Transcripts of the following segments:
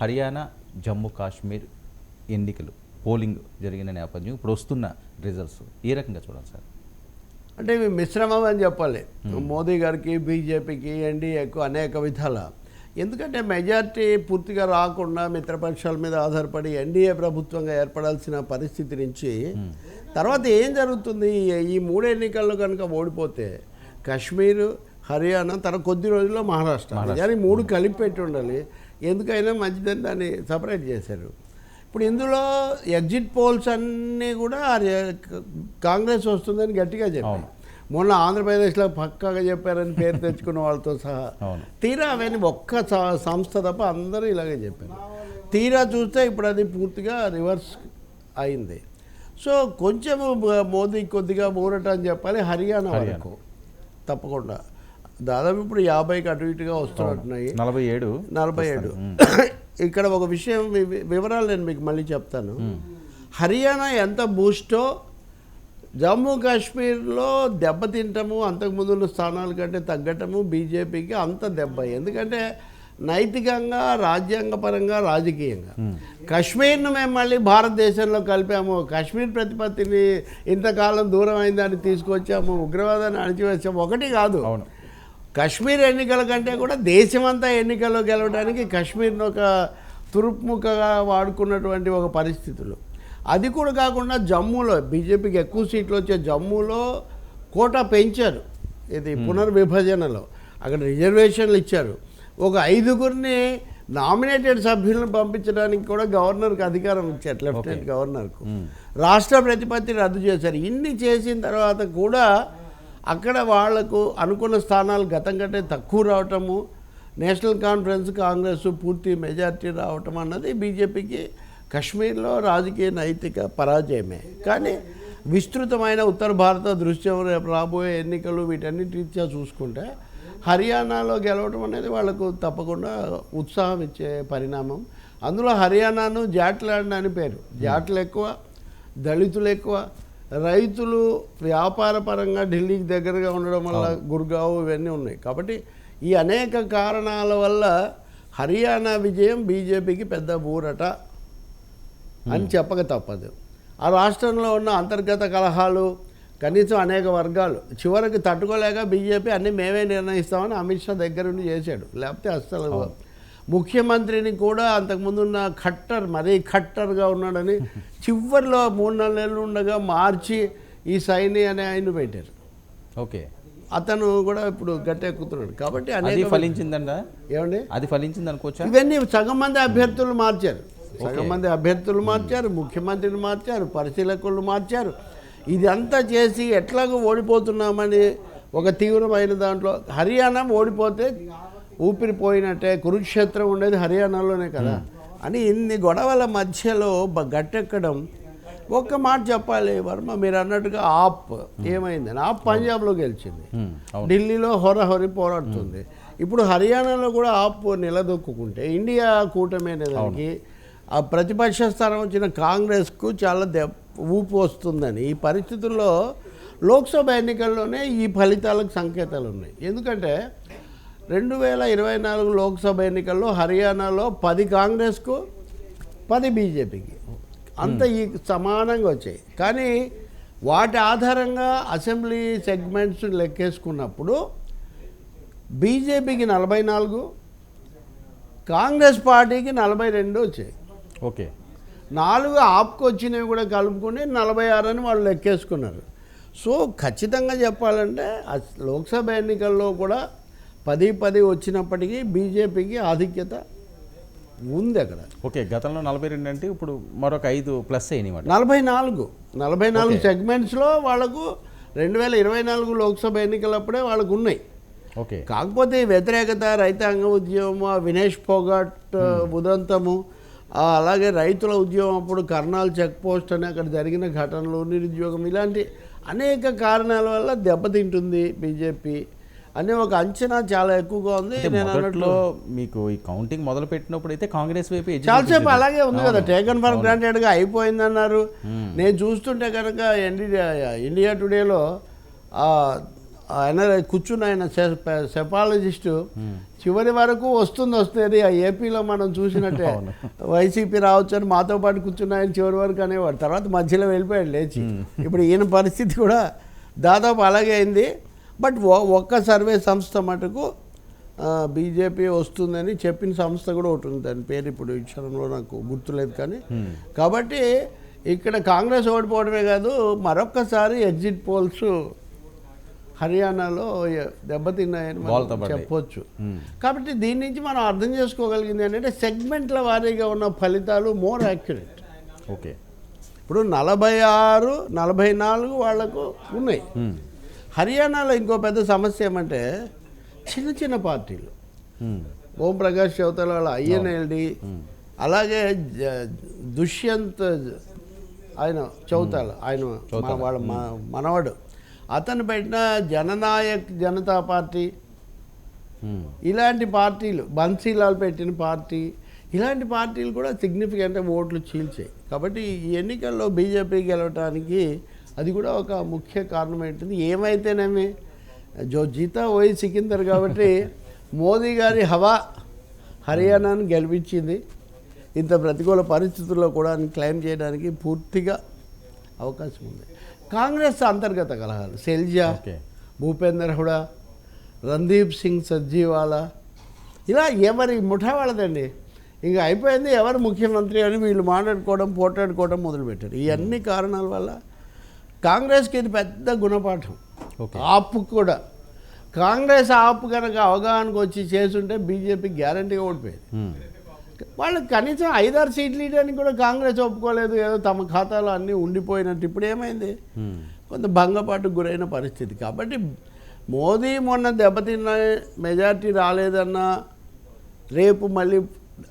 హర్యానా జమ్మూ కాశ్మీర్ ఎన్నికలు పోలింగ్ జరిగిన నేపథ్యం ఇప్పుడు వస్తున్న రిజల్ట్స్ ఏ రకంగా చూడాలి సార్? అంటే ఇవి మిశ్రమం అని చెప్పాలి. మోదీ గారికి బీజేపీకి ఎన్డీఏకు అనేక విధాల. ఎందుకంటే మెజార్టీ పూర్తిగా రాకుండా మిత్రపక్షాల మీద ఆధారపడి ఎన్డీఏ ప్రభుత్వంగా ఏర్పడాల్సిన పరిస్థితి నుంచి తర్వాత ఏం జరుగుతుంది? ఈ- మూడు ఎన్నికల్లో కనుక ఓడిపోతే కాశ్మీర్ హర్యానా తర్వాత కొద్ది రోజుల్లో మహారాష్ట్ర. నిజానికి మూడు కలిపి పెట్టి ఉండాలి. ఎందుకైనా మంచిదని దాన్ని సపరేట్ చేశారు. ఇప్పుడు ఇందులో ఎగ్జిట్ పోల్స్ అన్నీ కూడా కాంగ్రెస్ వస్తుందని గట్టిగా చెప్పారు. మొన్న ఆంధ్రప్రదేశ్లో పక్కాగా చెప్పారని పేరు తెచ్చుకున్న వాళ్ళతో సహా. అవును. తీరా అవన్నీ ఒక్క స- సంస్థ తప్ప అందరూ ఇలాగే చెప్పారు. తీరా చూస్తే ఇప్పుడు అది పూర్తిగా రివర్స్ అయింది. సో కొంచెం మోదీ కొద్దిగా ఊరట అని చెప్పాలి హర్యానా. వరకు. తప్పకుండా. దాదాపు ఇప్పుడు యాభైకి అటు ఇటుగా వస్తున్నట్టున్నాయి. నలభై ఏడు నలభై ఏడు. ఇక్కడ ఒక విషయం వివరాలు నేను మీకు మళ్ళీ చెప్తాను. హర్యానా ఎంత బూస్టో జమ్మూ కాశ్మీర్లో దెబ్బతింటము అంతకుముందు ఉన్న స్థానాల కంటే తగ్గటము బీజేపీకి అంత దెబ్బ. ఎందుకంటే నైతికంగా రాజ్యాంగపరంగా రాజకీయంగా. కాశ్మీర్ను మేము మళ్ళీ భారతదేశంలో కలిపాము. కాశ్మీర్ ప్రతిపత్తిని ఇంతకాలం దూరం అయిందని తీసుకొచ్చాము. ఉగ్రవాదాన్ని అణిచివేసాము. ఒకటి కాదు. అవును. కశ్మీర్ ఎన్నికల కంటే కూడా దేశమంతా ఎన్నికల్లో గెలవడానికి కశ్మీర్ను ఒక తురుపుముఖగా వాడుకున్నటువంటి ఒక పరిస్థితులు. అది కూడా కాకుండా జమ్మూలో బీజేపీకి ఎక్కువ సీట్లు వచ్చే జమ్మూలో కోటా పెంచారు. ఇది పునర్విభజనలో. అక్కడ రిజర్వేషన్లు ఇచ్చారు. ఒక ఐదుగురిని నామినేటెడ్ సభ్యులను పంపించడానికి కూడా గవర్నర్కి అధికారం ఇచ్చారు లెఫ్టినెంట్ గవర్నర్కు. రాష్ట్ర ప్రతిపత్తి రద్దు చేశారు. ఇన్ని చేసిన తర్వాత కూడా అక్కడ వాళ్ళకు అనుకున్న స్థానాలు గతం కంటే తక్కువ రావటము నేషనల్ కాన్ఫరెన్స్ కాంగ్రెస్ పూర్తి మెజార్టీ రావటం అన్నది బీజేపీకి కశ్మీర్లో రాజకీయ నైతిక పరాజయమే. కానీ విస్తృతమైన ఉత్తర భారత దృశ్యం రేపు రాబోయే ఎన్నికలు వీటన్నిటి రీత్యా చూసుకుంటే హర్యానాలో గెలవడం అనేది వాళ్ళకు తప్పకుండా ఉత్సాహం ఇచ్చే పరిణామం. అందులో హర్యానాను జాట్లాండ్ అని పేరు. జాట్లు ఎక్కువ దళితులు ఎక్కువ రైతులు వ్యాపార పరంగా ఢిల్లీకి దగ్గరగా ఉండడం వల్ల గుర్గావ్ ఇవన్నీ ఉన్నాయి. కాబట్టి ఈ అనేక కారణాల వల్ల హర్యానా విజయం బీజేపీకి పెద్ద ఊరట అని చెప్పక తప్పదు. ఆ రాష్ట్రంలో ఉన్న అంతర్గత కలహాలు కనీసం అనేక వర్గాలు చివరికి తట్టుకోలేక బీజేపీ అన్ని మేమే నిర్ణయిస్తామని అమిత్ షా దగ్గరుండి చేశాడు. లేకపోతే అస్సలు ముఖ్యమంత్రిని కూడా అంతకుముందున్న ఖట్టర్ మరీ ఖట్టర్గా ఉన్నాడని చివరిలో మూడు నాలుగు నెలలు ఉండగా మార్చి ఈ సైని అనే ఆయన పెట్టారు. ఓకే. అతను కూడా ఇప్పుడు గట్టెక్కుతున్నాడు కాబట్టి అది అనేక ఫలించిందండా ఏమండి? అది ఫలించింది అనుకోవచ్చా? ఇవన్నీ సగం మంది అభ్యర్థులు మార్చారు. సగం మంది అభ్యర్థులు మార్చారు ముఖ్యమంత్రిని మార్చారు పరిశీలకులు మార్చారు. ఇదంతా చేసి ఎట్లాగో ఓడిపోతున్నామని ఒక తీవ్రమైన దాంట్లో హర్యానా ఓడిపోతే ఊపిరిపోయినట్టే కురుక్షేత్రం ఉండేది హర్యానాలోనే కదా. అని ఇన్ని గొడవల మధ్యలో గట్టెక్కడం. ఒక్క మాట చెప్పాలి వర్మ మీరు అన్నట్టుగా ఆప్. ఏమైందని ఆప్ పంజాబ్లో గెలిచింది. ఢిల్లీలో హొరహొరి పోరాడుతుంది. ఇప్పుడు హర్యానాలో కూడా ఆప్ నిలదొక్కుంటే ఇండియా కూటమి అనే దానికి ఆ ప్రతిపక్ష స్థానం వచ్చిన కాంగ్రెస్కు చాలా దెబ్బ ఊపు వస్తుందని. ఈ పరిస్థితుల్లో లోక్సభ ఎన్నికల్లోనే ఈ ఫలితాలకు సంకేతాలు ఉన్నాయి ఎందుకంటే రెండు వేల ఇరవై నాలుగు లోక్సభ ఎన్నికల్లో హర్యానాలో పది కాంగ్రెస్కు పది బీజేపీకి. అంత ఈ సమానంగా వచ్చాయి. కానీ వాటి ఆధారంగా అసెంబ్లీ సెగ్మెంట్స్ లెక్కేసుకున్నప్పుడు బీజేపీకి నలభై నాలుగు కాంగ్రెస్ పార్టీకి నలభై రెండు వచ్చాయి. ఓకే. నాలుగు ఆప్కు వచ్చినవి కూడా కలుపుకొని నలభై ఆరు అని వాళ్ళు లెక్కేసుకున్నారు. సో ఖచ్చితంగా చెప్పాలంటే లోక్సభ ఎన్నికల్లో కూడా పది పది వచ్చినప్పటికీ బీజేపీకి ఆధిక్యత ఉంది అక్కడ. ఓకే గతంలో నలభై రెండు అంటే ఇప్పుడు మరొక ఐదు ప్లస్ అయినాయి నలభై నాలుగు. నలభై నాలుగు సెగ్మెంట్స్లో వాళ్ళకు రెండు వేల ఇరవై నాలుగు లోక్సభ ఎన్నికలప్పుడే వాళ్ళకు ఉన్నాయి ఓకే. కాకపోతే వ్యతిరేకత రైతాంగ ఉద్యమం ఆ వినేష్ పోగాట్ ఉదంతము అలాగే రైతుల ఉద్యమం అప్పుడు కర్నాల్ చెక్ పోస్ట్ అని అక్కడ జరిగిన ఘటనలు నిరుద్యోగం ఇలాంటి అనేక కారణాల వల్ల దెబ్బతింటుంది బీజేపీ. అనే ఒక అంచనా చాలా ఎక్కువగా ఉంది. నేను అన్నట్లు మీకు ఈ కౌంటింగ్ మొదలు పెట్టినప్పుడు అయితే కాంగ్రెస్ వైపు చాలాసేపు. అలాగే ఉంది కదా. టేకన్ ఫర్ గ్రాంటెడ్గా అయిపోయిందన్నారు. నేను చూస్తుంటే కనుక ఇండియా ఇండియా టుడేలో ఆయన కూర్చున్న ఆయన సెపాలజిస్టు చివరి వరకు వస్తుంది వస్తుంది. ఆ ఏపీలో మనం చూసినట్టే. వైసీపీ రావచ్చు అని మాతో పాటు కూర్చున్న ఆయన చివరి వరకు అనేవాడు. తర్వాత మధ్యలో వెళ్ళిపోయాడు లేచి. ఇప్పుడు ఈయన పరిస్థితి కూడా దాదాపు అలాగే అయింది. బట్ ఒక్క సర్వే సంస్థ మటుకు బీజేపీ వస్తుందని చెప్పిన సంస్థ కూడా ఒకటి ఉంది. దాని పేరు ఇప్పుడు ఈ క్షణంలో నాకు గుర్తులేదు కానీ. కాబట్టి ఇక్కడ కాంగ్రెస్ ఓడిపోవడమే కాదు మరొక్కసారి ఎగ్జిట్ పోల్స్ హర్యానాలో దెబ్బతిన్నాయని మనం. చెప్పొచ్చు. కాబట్టి దీని నుంచి మనం అర్థం చేసుకోగలిగింది ఏంటంటే సెగ్మెంట్ల వారీగా ఉన్న ఫలితాలు మోర్ యాక్యురేట్. ఓకే. ఇప్పుడు నలభై ఆరు నలభై నాలుగు వాళ్ళకు ఉన్నాయి. హర్యానాలో ఇంకో పెద్ద సమస్య ఏమంటే చిన్న చిన్న పార్టీలు. ఓం ప్రకాష్ చౌతాల వాళ్ళ ఐఎన్ఎల్డి అలాగే దుష్యంత్ ఆయన చౌతాల ఆయన వాళ్ళ మనవడు. అతను పెట్టిన జననాయక్ జనతా పార్టీ. ఇలాంటి పార్టీలు బన్సీలాల్ పెట్టిన పార్టీ ఇలాంటి పార్టీలు కూడా సిగ్నిఫికెంట్ ఓట్లు చీల్చాయి. కాబట్టి ఈ ఎన్నికల్లో బీజేపీ గెలవడానికి అది కూడా ఒక ముఖ్య కారణం ఏంటిది ఏమైతేనేమి? జో జీతా పోయి సికిందర్ కాబట్టి మోదీ గారి హవా హర్యానాను గెలిపించింది. ఇంత ప్రతికూల పరిస్థితుల్లో కూడా క్లెయిమ్ చేయడానికి పూర్తిగా అవకాశం ఉంది. కాంగ్రెస్ అంతర్గత కలహాలు సెల్జా ఓకే. భూపేందర్ హుడా రందీప్ సింగ్ సజ్జీవాలా ఇలా ఎవరి ముఠా వాళ్ళదండి. ఇంకా అయిపోయింది ఎవరు ముఖ్యమంత్రి అని వీళ్ళు మాట్లాడుకోవడం పోట్లాడుకోవడం మొదలుపెట్టారు. ఈ అన్ని కారణాల వల్ల కాంగ్రెస్కి ఇది పెద్ద గుణపాఠం. ఆపు కూడా. కాంగ్రెస్ ఆపు కనుక అవగాహనకు వచ్చి చేస్తుంటే బీజేపీ గ్యారంటీగా ఓడిపోయేది. మ్మ్. వాళ్ళకి కనీసం ఐదారు సీట్లు ఇవ్వడానికి కూడా కాంగ్రెస్ ఒప్పుకోలేదు. ఏదో తమ ఖాతాలో అన్నీ ఉండిపోయినట్టు. ఇప్పుడు ఏమైంది. కొంత భంగపాటుకు గురైన పరిస్థితి. కాబట్టి మోదీ మొన్న దెబ్బతిన్న మెజార్టీ రాలేదన్నా రేపు మళ్ళీ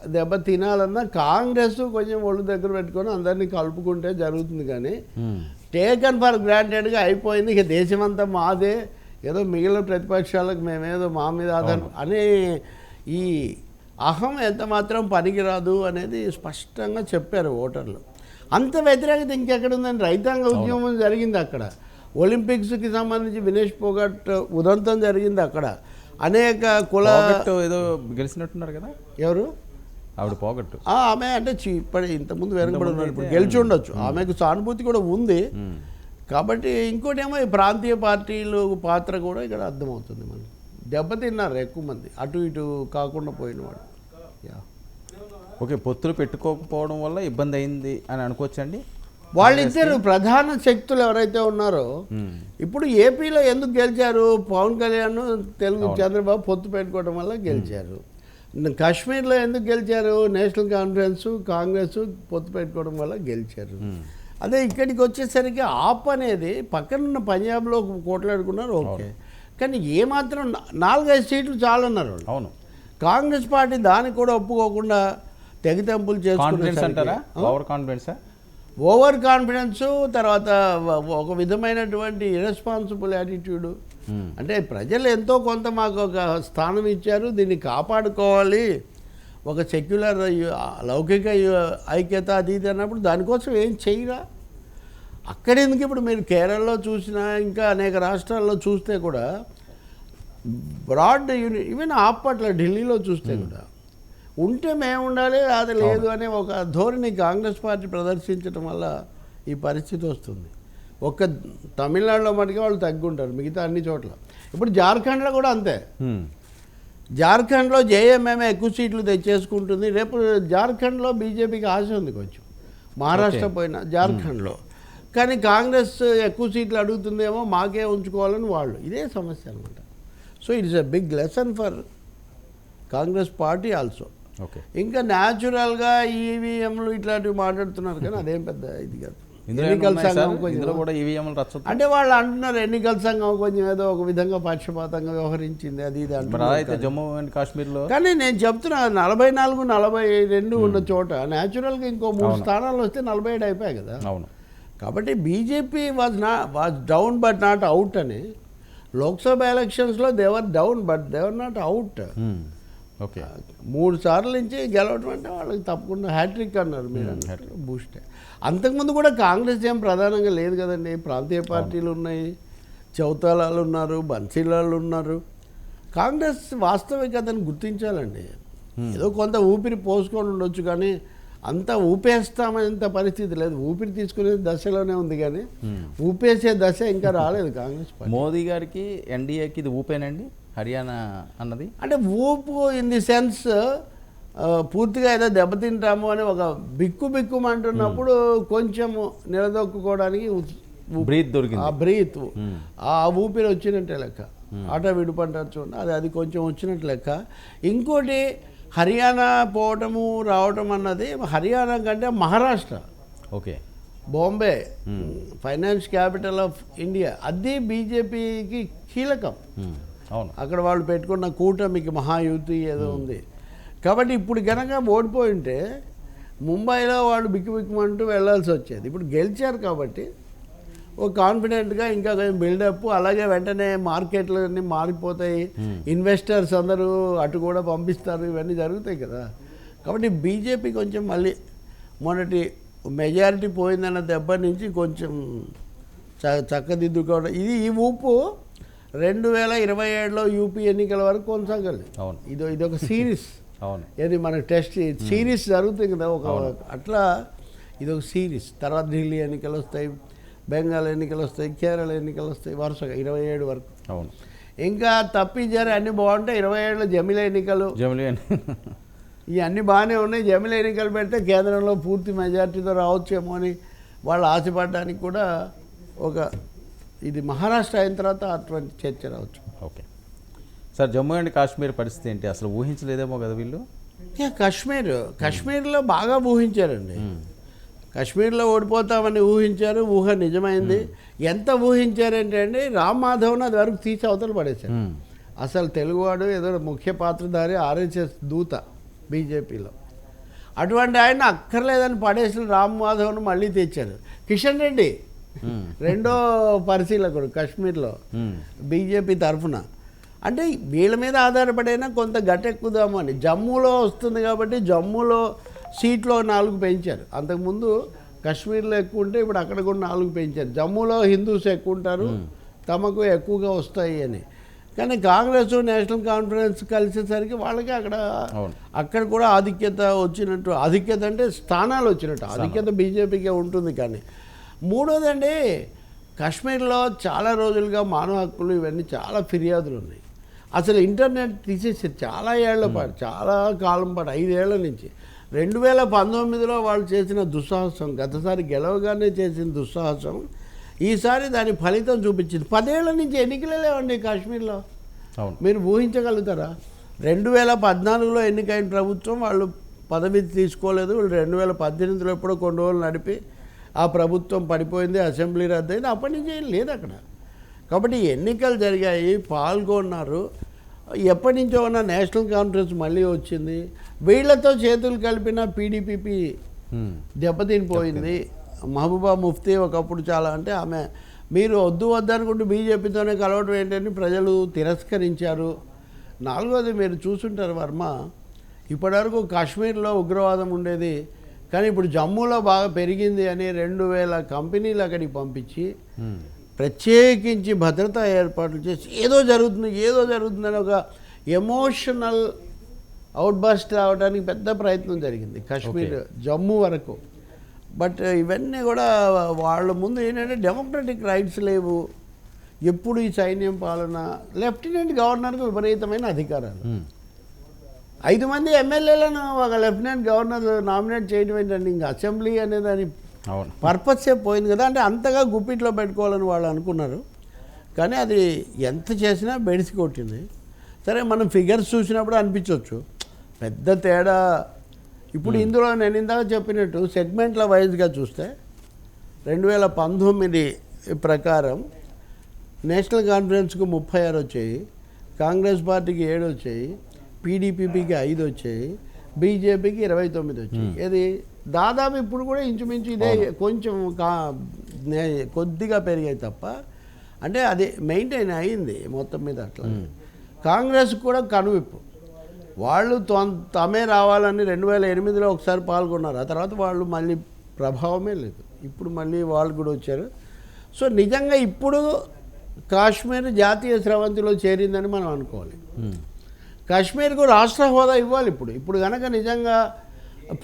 దెబ్బ తినాలన్నా కాంగ్రెస్ కొంచెం ఒళ్ళు దగ్గర పెట్టుకొని అందరినీ కలుపుకుంటే జరుగుతుంది కానీ. టేకన్ ఫర్ గ్రాంటెడ్గా అయిపోయింది. ఇక దేశమంతా మాదే. ఏదో మిగిలిన ప్రతిపక్షాలకు మేమేదో మా మీద ఆధారం అనే ఈ అహం ఎంత మాత్రం పనికిరాదు అనేది స్పష్టంగా చెప్పారు ఓటర్లు. అంత వ్యతిరేకత ఇంకెక్కడ ఉందని రైతాంగ ఉద్యమం జరిగింది అక్కడ. ఒలింపిక్స్కి సంబంధించి వినేష్ పోగట్ ఉదంతం జరిగింది అక్కడ. అనేక కుల ఏదో గెలిచినట్టున్నారు కదా? ఎవరు? ఆవిడ పోగొట్టు. ఆమె అంటే ఇప్పుడు ఇంతకుముందు వెనకబడి ఉన్నారు ఇప్పుడు గెలిచి ఉండొచ్చు. ఆమెకు సానుభూతి కూడా ఉంది. కాబట్టి ఇంకోటేమో ఈ ప్రాంతీయ పార్టీలు పాత్ర కూడా ఇక్కడ అర్థమవుతుంది మనకి. దెబ్బతిన్నారు ఎక్కువ మంది. అటు ఇటు కాకుండా పోయిన వాళ్ళు. యా. ఓకే పొత్తులు పెట్టుకోకపోవడం వల్ల ఇబ్బంది అయింది అని అనుకోవచ్చండి? వాళ్ళిద్దరు ప్రధాన శక్తులు ఎవరైతే ఉన్నారో. ఇప్పుడు ఏపీలో ఎందుకు గెలిచారు? పవన్ కళ్యాణ్ తెలుగు చంద్రబాబు పొత్తు పెట్టుకోవడం వల్ల గెలిచారు. కాశ్మీర్లో ఎందుకు గెలిచారు? నేషనల్ కాన్ఫరెన్స్ కాంగ్రెస్ పొత్తు పెట్టుకోవడం వల్ల గెలిచారు. అదే ఇక్కడికి వచ్చేసరికి ఆప్ అనేది పక్కనున్న పంజాబ్లో కోట్లాడుకున్నారు ఓకే. కానీ ఏమాత్రం నాలుగైదు సీట్లు చాలన్నారు అవును. కాంగ్రెస్ పార్టీ దానికి కూడా ఒప్పుకోకుండా తెగతెంపులు చేసుకునేసరికి ఓవర్ కాన్ఫిడెన్సా ఓవర్ కాన్ఫిడెన్స్ తర్వాత ఒక విధమైనటువంటి ఇరెస్పాన్సిబుల్ యాటిట్యూడ్. అంటే ప్రజలు ఎంతో కొంత మాకు ఒక స్థానం ఇచ్చారు దీన్ని కాపాడుకోవాలి. ఒక సెక్యులర్ లౌకిక ఐక్యత అది ఇది అన్నప్పుడు దానికోసం ఏం చేయరా? అక్కడెందుకు ఇప్పుడు మీరు కేరళలో చూసినా ఇంకా అనేక రాష్ట్రాల్లో చూస్తే కూడా బ్రాడ్ యూని ఈవెన్ ఆపట్ల ఢిల్లీలో చూస్తే కూడా ఉంటే మేము ఉండాలి అది లేదు అనే ఒక ధోరణి కాంగ్రెస్ పార్టీ ప్రదర్శించడం వల్ల ఈ పరిస్థితి వస్తుంది. ఒక్క తమిళనాడులో మటుకే వాళ్ళు తగ్గుంటారు మిగతా అన్ని చోట్ల. ఇప్పుడు జార్ఖండ్లో కూడా అంతే. జార్ఖండ్లో జేఎంఎంఏ ఎక్కువ సీట్లు తెచ్చేసుకుంటుంది. రేపు జార్ఖండ్లో బీజేపీకి ఆశ ఉంది కొంచెం. మహారాష్ట్ర పోయిన జార్ఖండ్లో. కానీ కాంగ్రెస్ ఎక్కువ సీట్లు అడుగుతుందేమో మాకే ఉంచుకోవాలని వాళ్ళు. ఇదే సమస్య అనమాట so it's a big lesson for Congress party also. Okay. ఇంకా న్యాచురల్గా ఈవీఎంలు ఇట్లాంటివి మాట్లాడుతున్నారు కానీ అదేం పెద్ద ఇది కాదు. ఎన్నికల సంఘం కొంచెం కూడా ఈవీఎంలు రచ్చదు అంటే వాళ్ళు అంటున్నారు ఎన్నికల సంఘం కొంచెం ఏదో ఒక విధంగా పక్షపాతంగా వ్యవహరించింది అది ఇది అయితే జమ్మూ అండ్ కాశ్మీర్లో కానీ నేను చెప్తున్నా నలభై నాలుగు నలభై రెండు ఉన్న చోట న్యాచురల్గా ఇంకో మూడు స్థానాలు వస్తే నలభై ఏడు అయిపోయాయి కదా. అవును. కాబట్టి బీజేపీ వాజ్ నా was down but not out అని. లోక్సభ ఎలక్షన్స్లో they were down but they were not out. Okay. మూడు సార్లు నుంచి గెలవడం అంటే వాళ్ళకి తప్పకుండా హ్యాట్రిక్ అన్నారు మీరు అన్నట్లు బూస్టే. అంతకుముందు కూడా కాంగ్రెస్ ఏం ప్రధానంగా లేదు కదండి. ప్రాంతీయ పార్టీలు ఉన్నాయి చౌతాలాలు ఉన్నారు బన్సీలాలు ఉన్నారు. కాంగ్రెస్ వాస్తవికతను గుర్తించాలండి. ఏదో కొంత ఊపిరి పోసుకొని ఉండొచ్చు కానీ అంత ఊపేస్తామనేంత పరిస్థితి లేదు. ఊపిరి తీసుకునే దశలోనే ఉంది కానీ ఊపేసే దశ ఇంకా రాలేదు కాంగ్రెస్ మోదీ గారికి ఎన్డీఏకి ఇది ఊపేనండి? హర్యానా అన్నది? అంటే ఊపు ఇన్ ది సెన్స్ పూర్తిగా ఏదో దెబ్బతింటాము అని ఒక బిక్కు బిక్కుమంటున్నప్పుడు కొంచెం నిలదొక్కుకోవడానికి ఉ- ఉ- బ్రీత్ ఆ దొరికింది బ్రీత్. Hmm. ఆ ఊపిరి వచ్చినట్టే లెక్క. ఆట విడిపంటారు చూడండి అది అది కొంచెం వచ్చినట్టు లెక్క. ఇంకోటి హర్యానా పోవటము రావటం అన్నది హర్యానా కంటే Maharashtra. Okay. Bombay. Finance capital of India. అది బీజేపీకి కీలకం. అక్కడ వాళ్ళు పెట్టుకున్న కూటమికి మహాయుతి ఏదో ఉంది. కాబట్టి ఇప్పుడు గనక ఓడిపోయి ఉంటే ముంబైలో వాళ్ళు బిక్కు బిక్కుమంటూ వెళ్ళాల్సి వచ్చేది. ఇప్పుడు గెలిచారు కాబట్టి ఓ కాన్ఫిడెంట్గా ఇంకా కొంచెం బిల్డప్ అలాగే వెంటనే మార్కెట్లు అన్నీ మారిపోతాయి ఇన్వెస్టర్స్ అందరూ అటు కూడా పంపిస్తారు. ఇవన్నీ జరుగుతాయి కదా. కాబట్టి బీజేపీ కొంచెం మళ్ళీ మొన్నటి మెజారిటీ పోయిందన్న దెబ్బ నుంచి కొంచెం చ చక్కదిద్దుకోవడం. ఇది ఈ ఊపు రెండు వేల ఇరవై ఏడులో యూపీ ఎన్నికల వరకు కొనసాగాలి అవును. ఇది ఇది ఒక సిరీస్. అవును. ఏది మనకు టెస్ట్ సిరీస్ జరుగుతుంది కదా ఒక అట్లా ఇది ఒక సిరీస్. తర్వాత ఢిల్లీ ఎన్నికలు వస్తాయి బెంగాల్ ఎన్నికలు వస్తాయి కేరళ ఎన్నికలు వస్తాయి వరుసగా ఇరవై ఏడు వరకు. అవును. ఇంకా తప్పించారు అన్నీ బాగుంటాయి. ఇరవై ఏడులో జమిల ఎన్నికలు. జమిలీ ఈ అన్నీ బాగానే ఉన్నాయి. జమిల ఎన్నికలు పెడితే కేంద్రంలో పూర్తి మెజార్టీతో రావచ్చేమో అని వాళ్ళు ఆశపడడానికి కూడా ఒక ఇది మహారాష్ట్ర అయిన తర్వాత అటువంటి చర్చ రావచ్చు. Okay. Sir Jammu and Kashmir పరిస్థితి ఏంటి? అసలు ఊహించలేదేమో కదా వీళ్ళు? కాశ్మీర్ కాశ్మీర్లో బాగా ఊహించారండి. కాశ్మీర్లో ఓడిపోతామని ఊహించారు ఊహ నిజమైంది. ఎంత ఊహించారంటే అండి రామ్ మాధవ్ని అది వరకు తీసి అవతల పడేశారు. అసలు తెలుగువాడు ఏదో ముఖ్య పాత్రధారి ఆర్ఎస్ఎస్ దూత బీజేపీలో. అటువంటి ఆయన అక్కర్లేదని పడేసిన రామ్ మాధవ్ను మళ్ళీ తెచ్చారు. కిషన్ రెడ్డి రెండో పరిశీలకుడు కాశ్మీర్లో ఉమ్, బీజేపీ తరఫున. అంటే వీళ్ళ మీద ఆధారపడైనా కొంత గట్టెక్కుదాము అని. జమ్మూలో వస్తుంది కాబట్టి జమ్మూలో సీట్లో నాలుగు పెంచారు. అంతకుముందు కాశ్మీర్లో ఎక్కువ ఉంటే ఇప్పుడు అక్కడ కూడా నాలుగు పెంచారు. జమ్మూలో హిందూస్ ఎక్కువ ఉంటారు తమకు ఎక్కువగా వస్తాయి అని. కానీ కాంగ్రెస్ నేషనల్ కాన్ఫరెన్స్ కలిసేసరికి వాళ్ళకి అక్కడ. అక్కడ కూడా ఆధిక్యత వచ్చినట్టు ఆధిక్యత అంటే స్థానాలు వచ్చినట్టు. ఆధిక్యత బీజేపీకే ఉంటుంది కానీ. మూడోదండి కాశ్మీర్లో చాలా రోజులుగా మానవ హక్కులు ఇవన్నీ చాలా ఫిర్యాదులు ఉన్నాయి. అసలు ఇంటర్నెట్ తీసేసారు చాలా ఏళ్ళ పాటు చాలా కాలం పాటు ఐదేళ్ళ నుంచి. రెండు వేల పంతొమ్మిదిలో వాళ్ళు చేసిన దుస్సాహసం గతసారి గెలవగానే చేసిన దుస్సాహసం ఈసారి దాని ఫలితం చూపించింది. పదేళ్ళ నుంచి ఎన్నికలే లేవండి కాశ్మీర్లో. మీరు ఊహించగలుగుతారా? రెండు వేల పద్నాలుగులో ఎన్నికైన ప్రభుత్వం వాళ్ళు పదవి తీసుకోలేదు వాళ్ళు రెండు వేల పద్దెనిమిదిలో ఎప్పుడో కొన్ని రోజులు నడిపి ఆ ప్రభుత్వం పడిపోయింది అసెంబ్లీ రద్దయింది అప్పటి నుంచి ఏం లేదు అక్కడ. కాబట్టి ఎన్నికలు జరిగాయి పాల్గొన్నారు. ఎప్పటి నుంచో ఉన్న నేషనల్ కాన్ఫరెన్స్ మళ్ళీ వచ్చింది. వీళ్ళతో చేతులు కలిపిన పీడీపీపీ దెబ్బతినిపోయింది. మహబూబా ముఫ్తీ ఒకప్పుడు చాలా అంటే ఆమె మీరు వద్దు వద్దనుకుంటూ బీజేపీతోనే కలవడం ఏంటని ప్రజలు తిరస్కరించారు. నాలుగోది మీరు చూసుంటారు వర్మ ఇప్పటివరకు కాశ్మీర్లో ఉగ్రవాదం ఉండేది కానీ ఇప్పుడు జమ్మూలో బాగా పెరిగింది అని రెండు వేల కంపెనీలు అక్కడికి పంపించి ప్రత్యేకించి భద్రతా ఏర్పాట్లు చేసి ఏదో జరుగుతుంది ఏదో జరుగుతుందని ఒక ఎమోషనల్ అవుట్బస్ట్ రావడానికి పెద్ద ప్రయత్నం జరిగింది కాశ్మీర్ జమ్మూ వరకు. బట్ ఇవన్నీ కూడా వాళ్ళ ముందు ఏంటంటే డెమోక్రటిక్ రైట్స్ లేవు. ఎప్పుడు ఈ సైన్యం పాలన లెఫ్టినెంట్ గవర్నర్కు విపరీతమైన అధికారాలు. ఐదు మంది ఎమ్మెల్యేలను ఒక లెఫ్టినెంట్ గవర్నర్ నామినేట్ చేయడం ఏంటండి ఇంకా అసెంబ్లీ అనేది దాని పర్పసే పోయింది కదా. అంటే అంతగా గుప్పిట్లో పెట్టుకోవాలని వాళ్ళు అనుకున్నారు. కానీ అది ఎంత చేసినా బెడిసి కొట్టింది. సరే మనం ఫిగర్స్ చూసినప్పుడు అనిపించవచ్చు పెద్ద తేడా. ఇప్పుడు ఇందులో నేను ఇందాక చెప్పినట్టు సెగ్మెంట్ల వైజ్గా చూస్తే రెండు వేల పంతొమ్మిది ప్రకారం నేషనల్ కాన్ఫరెన్స్కు ముప్పై ఆరు వచ్చాయి. కాంగ్రెస్ పార్టీకి ఏడు వచ్చాయి. పీడీపీకి ఐదు వచ్చాయి బీజేపీకి ఇరవై తొమ్మిది వచ్చాయి. ఇది దాదాపు ఇప్పుడు కూడా ఇంచుమించు ఇదే కొంచెం కా కొద్దిగా పెరిగాయి తప్ప అంటే అది మెయింటైన్ అయింది మొత్తం మీద అట్లా. కాంగ్రెస్ కూడా కనువిప్పు. వాళ్ళు తొం- తమే రావాలని రెండు వేల ఎనిమిదిలో ఒకసారి పాల్గొన్నారు. ఆ తర్వాత వాళ్ళు మళ్ళీ ప్రభావమే లేదు. ఇప్పుడు మళ్ళీ వాళ్ళు కూడా వచ్చారు. సో నిజంగా ఇప్పుడు కాశ్మీర్ జాతీయ స్రవంతిలో చేరిందని మనం అనుకోవాలి. కాశ్మీర్కు రాష్ట్ర హోదా ఇవ్వాలి ఇప్పుడు. ఇప్పుడు కనుక నిజంగా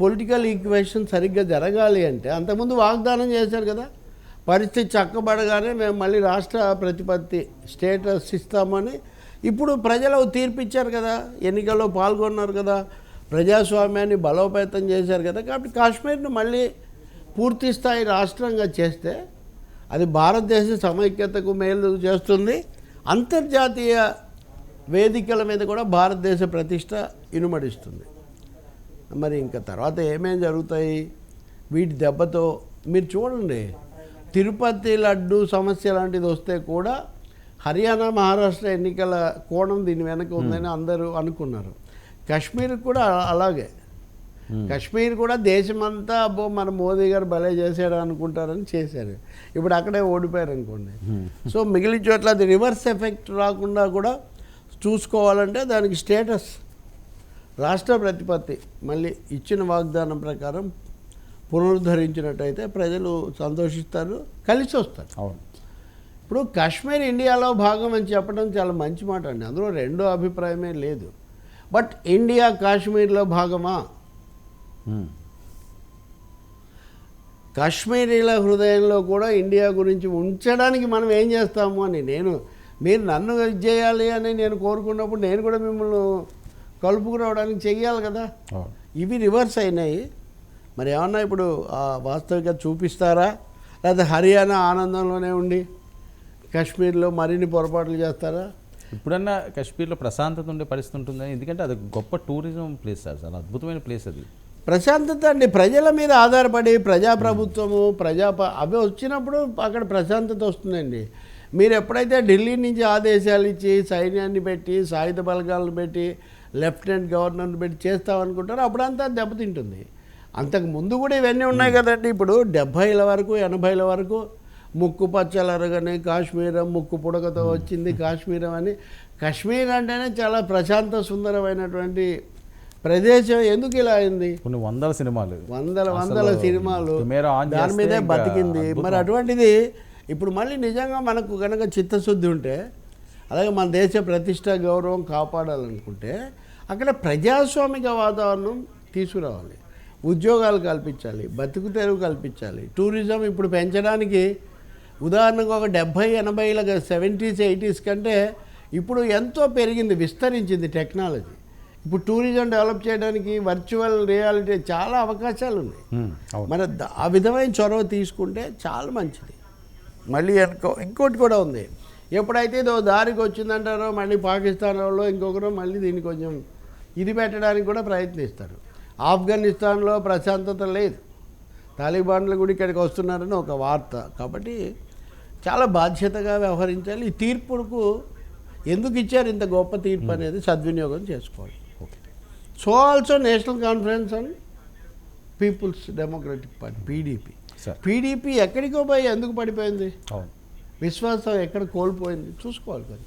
పొలిటికల్ ఈక్వేషన్ సరిగ్గా జరగాలి అంటే అంతకుముందు వాగ్దానం చేశారు కదా పరిస్థితి చక్కబడగానే మేము మళ్ళీ రాష్ట్ర ప్రతిపత్తి స్టేటస్ ఇస్తామని ఇప్పుడు ప్రజలు తీర్పు ఇచ్చారు కదా ఎన్నికల్లో పాల్గొన్నారు కదా ప్రజాస్వామ్యాన్ని బలోపేతం చేశారు కదా. కాబట్టి కాశ్మీర్ను మళ్ళీ పూర్తి స్థాయి రాష్ట్రంగా చేస్తే అది భారతదేశ సమైక్యతకు మేలు చేస్తుంది. అంతర్జాతీయ వేదికల మీద కూడా భారతదేశ ప్రతిష్ట ఇనుమడిస్తుంది. మరి ఇంకా తర్వాత ఏమేం జరుగుతాయి? వీటి దెబ్బతో మీరు చూడండి. తిరుపతి లడ్డు సమస్య లాంటిది వస్తే కూడా హర్యానా మహారాష్ట్ర ఎన్నికల కోణం దీని వెనక ఉందని అందరూ అనుకున్నారు. కాశ్మీర్ కూడా అలాగే. కాశ్మీర్ కూడా దేశమంతా అబ్బో మన మోదీ గారు భలే చేశాడు అనుకుంటారని చేశారు. ఇప్పుడు అక్కడే ఓడిపోయారు అనుకోండి సో మిగిలిన చోట్ల అది రివర్స్ ఎఫెక్ట్ రాకుండా కూడా చూసుకోవాలంటే దానికి స్టేటస్. రాష్ట్ర ప్రతిపత్తి. మళ్ళీ ఇచ్చిన వాగ్దానం ప్రకారం పునరుద్ధరించినట్టయితే ప్రజలు సంతోషిస్తారు కలిసి వస్తారు. అవును. ఇప్పుడు కాశ్మీర్ ఇండియాలో భాగం అని చెప్పడం చాలా మంచి మాట అండి. అందులో రెండో అభిప్రాయమే లేదు. బట్ ఇండియా కాశ్మీర్లో భాగమా. కాశ్మీరీల హృదయంలో కూడా ఇండియా గురించి ఉంచడానికి మనం ఏం చేస్తాము అని నేను మీరు నన్ను ఇది చేయాలి అని నేను కోరుకున్నప్పుడు నేను కూడా మిమ్మల్ని కలుపుకురావడానికి చెయ్యాలి కదా. ఇవి రివర్స్ అయినాయి. మరి ఏమన్నా ఇప్పుడు ఆ వాస్తవికత చూపిస్తారా? లేదా హర్యానా ఆనందంలోనే ఉండి కాశ్మీర్లో మరిన్ని పొరపాట్లు చేస్తారా? ఇప్పుడన్నా కాశ్మీర్లో ప్రశాంతత ఉండే పరిస్థితి ఉంటుంది? ఎందుకంటే అది గొప్ప టూరిజం ప్లేస్ సార్. చాలా అద్భుతమైన ప్లేస్ అది. ప్రశాంతత అండి. ప్రజల మీద ఆధారపడి ప్రజాప్రభుత్వము ప్రజా అవి వచ్చినప్పుడు అక్కడ ప్రశాంతత వస్తుందండి. మీరు ఎప్పుడైతే ఢిల్లీ నుంచి ఆదేశాలు ఇచ్చి సైన్యాన్ని పెట్టి సాయుధ బలగాలను పెట్టి లెఫ్టినెంట్ గవర్నర్ని పెట్టి చేస్తామనుకుంటారో అప్పుడంతా దెబ్బతింటుంది. అంతకు ముందు కూడా ఇవన్నీ ఉన్నాయి కదండి. ఇప్పుడు డెబ్భైల వరకు ఎనభైల వరకు ముక్కు పచ్చలరగని కాశ్మీరం ముక్కు పుడకతో వచ్చింది కాశ్మీరం అని. కాశ్మీర్ అంటేనే చాలా ప్రశాంత సుందరమైనటువంటి ప్రదేశం. ఎందుకు ఇలా అయింది? కొన్ని వందల సినిమాలు. వందల వందల సినిమాలు దాని మీదే బతికింది. మరి అటువంటిది ఇప్పుడు మళ్ళీ నిజంగా మనకు కనుక చిత్తశుద్ధి ఉంటే అలాగే మన దేశ ప్రతిష్ట గౌరవం కాపాడాలనుకుంటే అక్కడ ప్రజాస్వామిక వాతావరణం తీసుకురావాలి. ఉద్యోగాలు కల్పించాలి బతుకు తెరువు కల్పించాలి టూరిజం ఇప్పుడు పెంచడానికి ఉదాహరణకు ఒక డెబ్భై ఎనభైల సెవెంటీస్ ఎయిటీస్ కంటే ఇప్పుడు ఎంతో పెరిగింది విస్తరించింది టెక్నాలజీ. ఇప్పుడు టూరిజం డెవలప్ చేయడానికి వర్చువల్ రియాలిటీ చాలా అవకాశాలు ఉన్నాయి ద- ఆ విధమైన చొరవ తీసుకుంటే చాలా మంచిది. మళ్ళీ ఇంకో ఇంకోటి కూడా ఉంది. ఎప్పుడైతే ఇదో దారికి వచ్చిందంటారో మళ్ళీ పాకిస్తాన్ వాళ్ళు ఇంకొకరు మళ్ళీ దీన్ని కొంచెం ఇది పెట్టడానికి కూడా ప్రయత్నిస్తారు. ఆఫ్ఘనిస్తాన్లో ప్రశాంతత లేదు. తాలిబాన్లు కూడా ఇక్కడికి వస్తున్నారని ఒక వార్త. కాబట్టి చాలా బాధ్యతగా వ్యవహరించాలి. ఈ తీర్పుకు ఎందుకు ఇచ్చారు ఇంత గొప్ప తీర్పు అనేది సద్వినియోగం చేసుకోవాలి. Okay so also national conference and People's democratic party PDP PDP ఎక్కడికో పోయి ఎందుకు పడిపోయింది? విశ్వాసం ఎక్కడ కోల్పోయింది? చూసుకోవాలి కొంచెం.